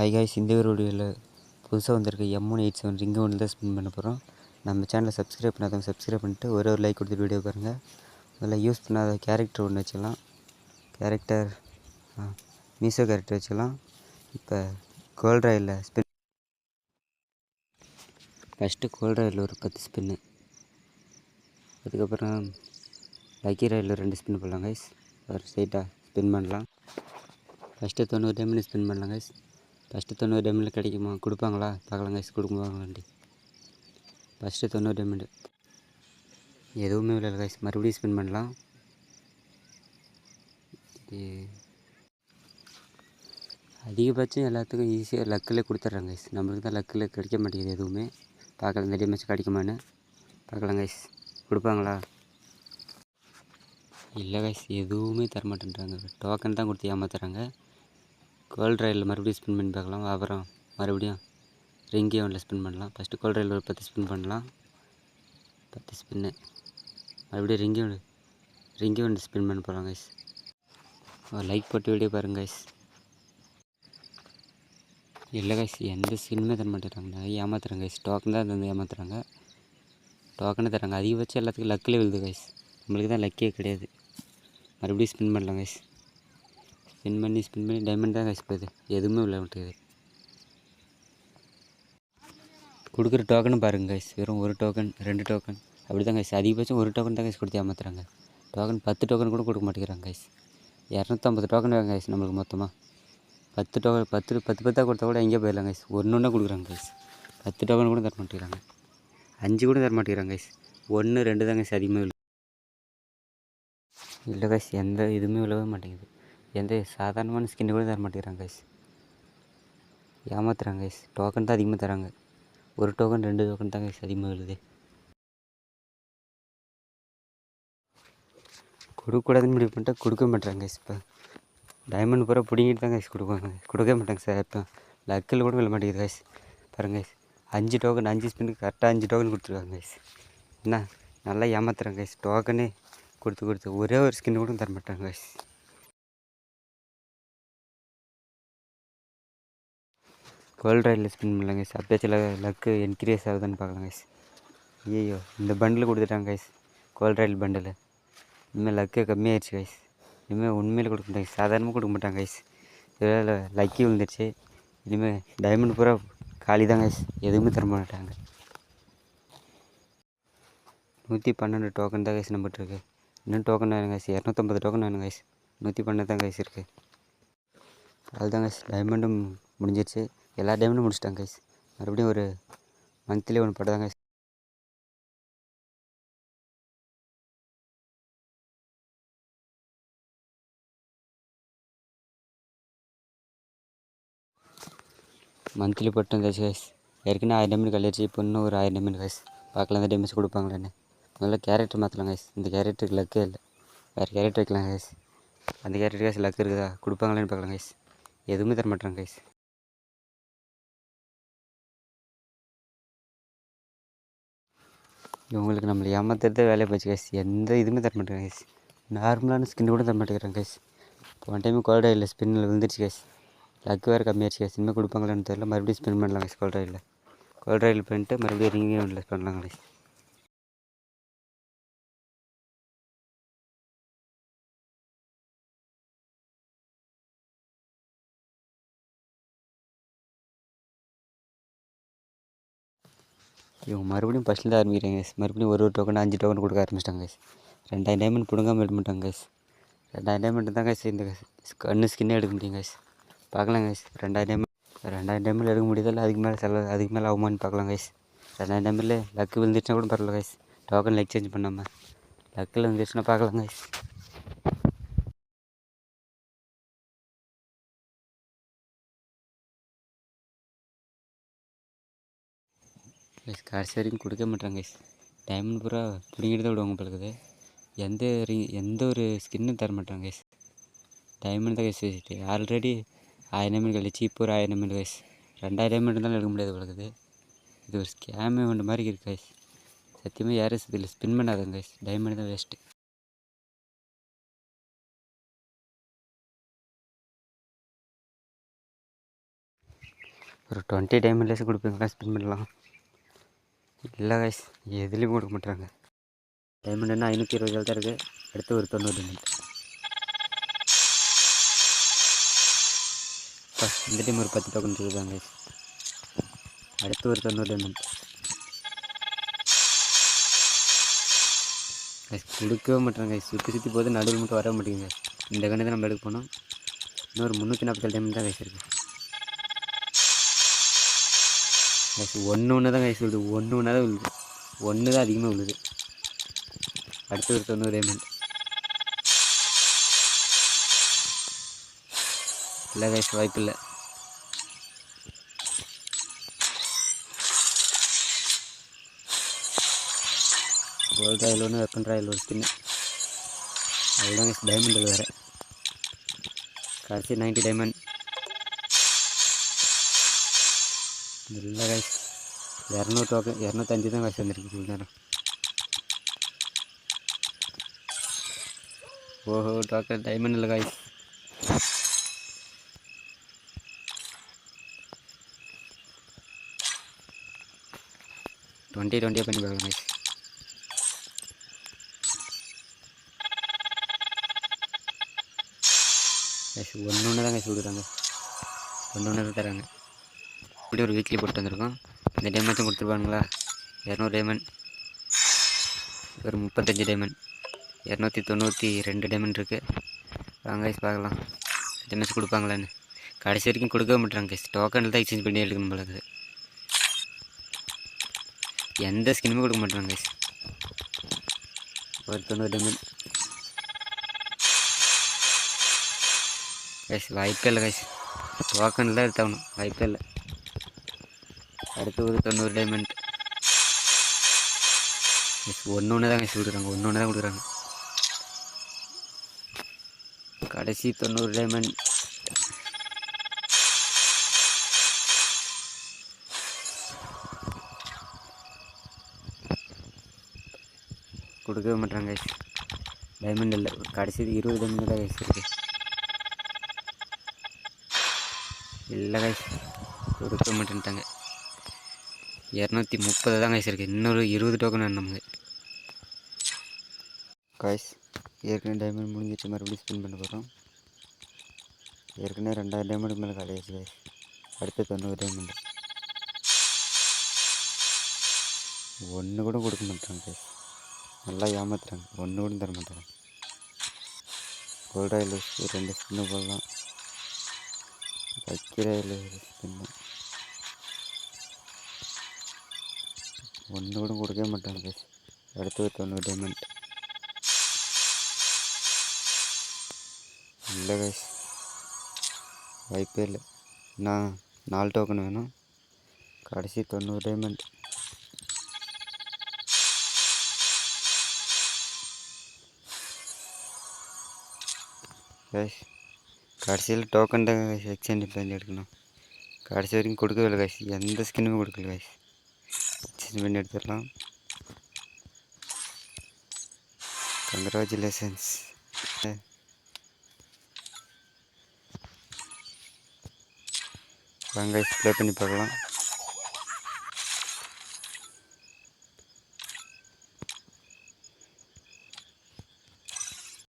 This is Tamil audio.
ஹை காய்ஸ் இந்த வீடியோவில் புதுசாக வந்திருக்க M one eight seven ring ஒன்று தான் ஸ்பின் பண்ண போகிறோம் நம்ம சேனலை சப்ஸ்கிரைப் பண்ணாதவங்க சப்ஸ்கிரைப் பண்ணிட்டு ஒரே ஒரு லைக் கொடுத்துட்டு வீடியோ பாருங்கள் அதில் யூஸ் பண்ணாத கேரக்டர் ஒன்று வச்சிடலாம் கேரக்டர் மீசோ கேரக்டர் வச்சிடலாம் இப்போ கோல்ட்ராயில் ஸ்பின் ஃபஸ்ட்டு கோல்ட்ராயில் ஒரு பத்து ஸ்பின்னு அதுக்கப்புறம் லக்கி ராயில் ரெண்டு ஸ்பின் பண்ணலாம் கைஸ் ஒரு ஸ்ட்ரைட்டாக ஸ்பின் பண்ணலாம். ஃபஸ்ட்டு தொண்ணூறு டைமில் ஸ்பின் பண்ணலாம் கைஸ் ஃபஸ்ட்டு தொண்ணூறு டைமில் கிடைக்குமா கொடுப்பாங்களா பார்க்கலாம் கைஸ் கொடுப்பாங்களாண்டி ஃபஸ்ட்டு தொண்ணூறு டைமண்டு எதுவுமே இல்லை கைஸ் மறுபடியும் ஸ்பின் பண்ணலாம் அதிகபட்சம் எல்லாத்துக்கும் ஈஸியாக லக்கில் கொடுத்துட்றாங்க கைஸ் நம்மளுக்கு தான் லக்கில் கிடைக்க மாட்டேங்குது எதுவுமே பார்க்கலாம் இந்த டேமேஜ் கிடைக்குமான்னு பார்க்கலாம் கைஸ் கொடுப்பாங்களா இல்லை கைஸ் எதுவுமே தரமாட்டேன்றாங்க டோக்கன் தான் கொடுத்து ஏமாத்துறாங்க கோல்ட் ரயிலில் மறுபடியும் ஸ்பின் பண்ணி பார்க்கலாம். அப்புறம் மறுபடியும் ரிங்கி ஒன்றில் ஸ்பின் பண்ணலாம். ஃபஸ்ட்டு கோல்ட் ரயில் ஒரு பத்து ஸ்பின் பண்ணலாம். பத்து ஸ்பின்னு மறுபடியும் ரிங்கி ஒன்று ரிங்கி ஒன்று ஸ்பின் பண்ண போகலாம் கைஸ் ஒரு லைக் போட்டு வீடியோ பாருங்க கைஸ் இல்லை கைஸ் எந்த ஸ்பின்னுமே தர மாட்டேறாங்க. ஏமாத்துறாங்க கைஸ் டோக்கன் தான் தந்து ஏமாத்துறாங்க. டோக்கனே தராங்க அதிகபட்சம் எல்லாத்துக்கும் லக்கில் விழுது கைஸ் நம்மளுக்கு தான் லக்கே கிடையாது. மறுபடியும் ஸ்பின் பண்ணலாம் கைஸ் ஸ்பின் பண்ணி ஸ்பின் பண்ணி டைமண்ட் தான் காசு போகுது எதுவுமே உள்ள மாட்டேங்குது கொடுக்குற டோக்கனும் பாருங்க கைஸ் வெறும் ஒரு டோக்கன் ரெண்டு டோக்கன் அப்படி தான் கைஸ் அதிகபட்சம் ஒரு டோக்கன் தான் கைஸ் கொடுத்து ஏமாத்துறாங்க. டோக்கன் பத்து டோக்கன் கூட கொடுக்க மாட்டேங்கிறாங்க கைஸ் இரநூத்தம்பது டோக்கன் வேணும் கைஸ் நம்மளுக்கு மொத்தமாக பத்து டோக்கன் பத்து பத்து பத்தாக கொடுத்தா கூட எங்கேயோ போயிடலாம் கைஸ் ஒன்று ஒன்றா கொடுக்குறாங்க கைஸ் பத்து டோக்கன் கூட தர மாட்டேங்கிறாங்க. அஞ்சு கூட தர மாட்டேங்கிறாங்க கைஸ் ஒன்று ரெண்டு தான் கைஸ் அதிகமாக இல்லை கைஸ் எந்த இதுவுமே விழவே மாட்டேங்குது. எந்த சாதாரணமான ஸ்கின்னு கூட தர மாட்டேங்கிறாங்க கைஸ் ஏமாத்துறாங்க கைஸ் டோக்கன் தான் அதிகமாக தராங்க. ஒரு டோக்கன் ரெண்டு டோக்கன் தான் கைஸ் அதிகமாக விழுது கொடுக்கக்கூடாதுன்னு முடிவு பண்ணிட்டா கொடுக்க மாட்டேறாங்க கைஸ் இப்போ. டைமண்ட் பூரா பிடிங்கிட்டு தான் கைஸ் கொடுப்பாங்க. கொடுக்கவே மாட்டாங்க சார் இப்போ லக்கில் கூட விழ மாட்டேங்குது கைஸ் பாருங்க கைஸ் அஞ்சு டோக்கன் அஞ்சு ஸ்பின்னுக்கு கரெக்டாக அஞ்சு டோக்கன் கொடுத்துருக்காங்க கைஸ் என்ன? நல்லா ஏமாத்துறாங்க கைஸ் டோக்கனே கொடுத்து கொடுத்து ஒரே ஒரு ஸ்கின் கூட தர மாட்டாங்க கைஸ் கோல்ட் ரைடில் ஸ்பின் பண்ணலாம் கைஸ் அப்பயாச்சும் லக்கு என்க்ரீஸ் ஆகுதுன்னு பார்க்கலாம் கைஸ் ஐயோ இந்த பண்டில் கொடுத்துட்டாங்க கைஸ் கோல்ட் ராயில் பண்டில் இனிமேல் லக்கு கம்மியாயிடுச்சு கைஸ் இனிமேல் உண்மையில் கொடுக்க மாட்டாங்க சாதாரணமாக கொடுக்க மாட்டாங்க கைஸ் இதில் லக்கி விழுந்துருச்சு. இனிமேல் டைமண்ட் பூரா காலி தான் கைஸ் எதுவுமே தர மாட்டாங்க. நூற்றி பன்னெண்டு டோக்கன் தான் கைஸ் நம்பிட்டு இருக்கு இன்னும் டோக்கன் வேணும் கைஸ் இரநூத்தம்பது டோக்கன் வேணும் கைஸ் நூற்றி பன்னெண்டு தான் கைஸ் இருக்குது அதுதான் கைஸ் டைமண்டும் முடிஞ்சிருச்சு. எல்லா டைமண்டும் முடிச்சிட்டாங்க கைஸ் மறுபடியும் ஒரு மந்த்லி ஒன்று படம் தான் கைஸ் மந்த்லி போட்டு வந்தாச்சு கைஸ் ஏற்கனவே ஆயிரம் டைமில் கழிச்சு இப்போ இன்னும் ஒரு ஆயிரம் டைமண்ட் கைஸ் பார்க்கலாம் அந்த டேமேஜ் கொடுப்பாங்களேன்னு. முதல்ல கேரக்டர் மாற்றலாம் கைஸ் இந்த கேரக்டருக்கு லக்கே இல்லை. வேறு கேரக்டர் வைக்கலாம் கைஸ் அந்த கேரக்டர் கைஸ் லக் இருக்குதா? கொடுப்பாங்களேன்னு பார்க்கலாம் கைஸ் எதுவுமே தர மாட்டேறாங்க கைஸ் இவங்களுக்கு நம்மளை ஏமாத்துறதே வேலையை போச்சு கைஸ் எந்த இதுவுமே தர மாட்டாங்க கைஸ் நார்மலான ஸ்கின் கூட தர மாட்டேங்கிறாங்க கைஸ் போன டைம் கோல்டாயில் ஸ்பின்னில் விழுந்துருச்சு கைஸ் லக் வேறு கம்மியாச்சு கைஸ் இனிமேல் கொடுப்பாங்களான்னு தெரியல. மறுபடியும் ஸ்பின் பண்ணலாம் கைஸ் கோல்ட் ஆயில் பண்ணிட்டு மறுபடியும் ரிங்கிங் பண்ணலாம் கைஸ் இவங்க மறுபடியும் ஃபஸ்ட்லேருந்து ஆரம்பிக்கிறாங்க கைஸ் மறுபடியும் ஒரு ஒரு டோக்கன் அஞ்சு டோக்கன் கொடுக்க ஆரம்பிச்சிட்டாங்க கைஸ் ரெண்டாயிரம் டைமண்ட் பிடுங்காமல் எடுக்க மாட்டாங்க கைஸ் ரெண்டாயிரம் டைமண்ட் தான் கைஸ் இந்த கண்ணு ஸ்கின்னே எடுக்க முடியும் கைஸ் பார்க்கலாம் கைஸ் ரெண்டாயிரம் டைமண்ட் ரெண்டாயிரம் டைமில் எடுக்க முடியுதில்ல அதுக்கு மேலே செலவு அதுக்கு மேலே ஆகுமான்னு பார்க்கலாம் கைஸ் ரெண்டாயிரம் டைமில் லக்கு விழுந்துச்சுன்னா கூட பரவாயில்ல கைஸ் டோக்கன் எக்ஸ்சேஞ்ச் பண்ணாமல் லக்கில் வந்துச்சுன்னா பார்க்கலாம் கைஸ் கைஸ் கடைசி வரைக்கும் கொடுக்க மாட்டாங்க கைஸ் டைமண்ட் பூரா பிடிங்கிட்டு தான் விடுவாங்க பழகுது எந்த ரிங் எந்த ஒரு ஸ்கின்னும் தர மாட்டாங்க கைஸ் டைமண்ட் தான் கைஸ் வச்சுட்டு ஆல்ரெடி ஆயிரம் டைமண்ட் கழிச்சு இப்போ ஒரு ஆயிரம் டைமண்ட் கைஸ் ரெண்டாயிரம் டைமண்ட் இருந்தாலும் எடுக்க முடியாது உங்களுக்கு இது ஒரு ஸ்கேமே ஒன்று மாதிரி இருக்கு கைஸ் சத்தியமாக யாரும் இதில் ஸ்பின் பண்ணாதங்க கைஸ் டைமண்ட் தான் வேஸ்ட்டு ஒரு டுவெண்ட்டி டைமண்ட்லேஸ் கொடுப்பீங்களா? ஸ்பின் பண்ணலாம். இல்லை கைஸ் எதுலேயும் கொடுக்க மாட்டாங்க டைமண்ட் என்ன ஐநூற்றி இருபது தான் இருக்குது அடுத்து ஒரு தொண்ணூறு மினிட் இந்த டைம் ஒரு பத்து டோக்கன் இருக்குதாங்க கைஸ் அடுத்து ஒரு தொண்ணூறு டைமண்ட் கைஸ் கொடுக்கவே மாட்டாங்க கைஸ் சுற்றி சுற்றி போது நடுவில் மட்டும் வர மாட்டேங்குது இந்த கண்ணு தான் நம்ம எடுக்க போனோம். இன்னொரு முந்நூற்றி நாற்பத்தேழு டைம் தான் கைஸ் இருக்குது கைஸ் ஒன்று ஒன்று தான் கைஸ் விழுது ஒன்று ஒன்றா தான் விழுது ஒன்று தான் அதிகமாக விழுது அடுத்து ஒரு தொண்ணூறு டைமண்ட் இல்லை கைஸ் வாய்ப்பு இல்லை கோல்ட் ஆயில் ஒன்று வெப்பன் ராயில் ஒரு ஸ்கின்னு அதுதான் கைஸ் டைமண்ட் வேறு. கடைசி நைன்ட்டி டைமண்ட் இல்லை கைஸ் இரநூறு டோக்கன் இரநூத்தஞ்சு தான் கைஸ் வந்திருக்கு இவ்வளோ நேரம் ஓஹோ டோக்கன் டைமண்ட் இல்லை கைஸ் டுவெண்ட்டி டுவெண்ட்டியாக பண்ணி பார்க்கலாம் கைஸ் கைஸ் ஒன்று ஒன்று தான் கைஸ் கொடுக்குறாங்க ஒன்று ஒன்று தான் தராங்க இப்படி ஒரு வீக்லி போட்டு வந்திருக்கோம். இந்த டைமண்ட்ஸும் கொடுத்துருப்பாங்களா இரநூறு டைமண்ட் ஒரு முப்பத்தஞ்சு டைமண்ட் இரநூத்தி தொண்ணூற்றி ரெண்டு டைமண்ட் இருக்குது வாங்க கைஸ் பார்க்கலாம். டைமண்ட்ஸ் கொடுப்பாங்களான்னு. கடைசி வரைக்கும் கொடுக்கவே மாட்டாங்க கைஸ் டோக்கனில் தான் எக்ஸ்சேஞ்ச் பண்ணி எடுக்கணும் போல எந்த ஸ்கின்னுமே கொடுக்க மாட்டாங்க கைஸ் ஒரு தொண்ணூறு டைமண்ட் கைஸ் வாய்ப்பே இல்லை கைஸ் டோக்கன் தான் எடுத்தாகணும். வாய்ப்பே இல்லை. அடுத்து ஒரு தொண்ணூறு டைமண்ட் ஒன்று ஒன்று தான் கைஸ் கொடுக்குறாங்க. ஒன்று ஒன்று தான் கொடுக்குறாங்க. கடைசி தொண்ணூறு டைமண்ட் கொடுக்கவே மாட்டாங்க கைஸ் டைமண்ட் இல்லை. கடைசி இருபது டைமண்ட் தான் கைஸ் இருக்குது இல்லை கைஸ் கொடுக்க மாட்டேன்ட்டாங்க. இரநூத்தி முப்பது தான் கைஸ் இருக்குது இன்னொரு இருபது டோக்கன் வேணும் நமக்கு. காய்ஸ் ஏற்கனவே டைமண்ட் முடிஞ்சிட்டு மறுபடியும் ஸ்பின் பண்ண போகிறோம் ஏற்கனவே ரெண்டாயிரம் டைமண்டுக்கு மேலே காலியாச்சு காய்ஸ் அடுத்த தொண்ணூறு டைமண்ட் ஒன்று கூட கொடுக்க மாட்டாங்க காய்ஸ் நல்லா ஏமாத்துறாங்க. ஒன்று கூட தர மாட்டாங்க. கோல்டாயில் ரெண்டு ஸ்பின்னு போடலாம். வைக்கிற ஸ்பின்னு ஒன்று கூட கொடுக்கவே மாட்டாங்க கைஸ் அடுத்து ஒரு தொண்ணூறு டைமண்ட் இல்லை கைஸ் வாய்ப்பே இல்லை நான் நாலு டோக்கன் வேணும் கடைசி தொண்ணூறு டைமண்ட் கைஸ் கடைசியில் டோக்கன் தான் எக்ஸ்சேஞ்ச் பண்ணி எடுக்கணும் கடைசி வரைக்கும் கொடுக்கவே இல்லை கைஸ் எந்த பண்ணி எடுத்துடலாம். கங்க்ராச்சுலேஷன்ஸ் வாங்க ப்ளே பண்ணி பார்க்கலாம்.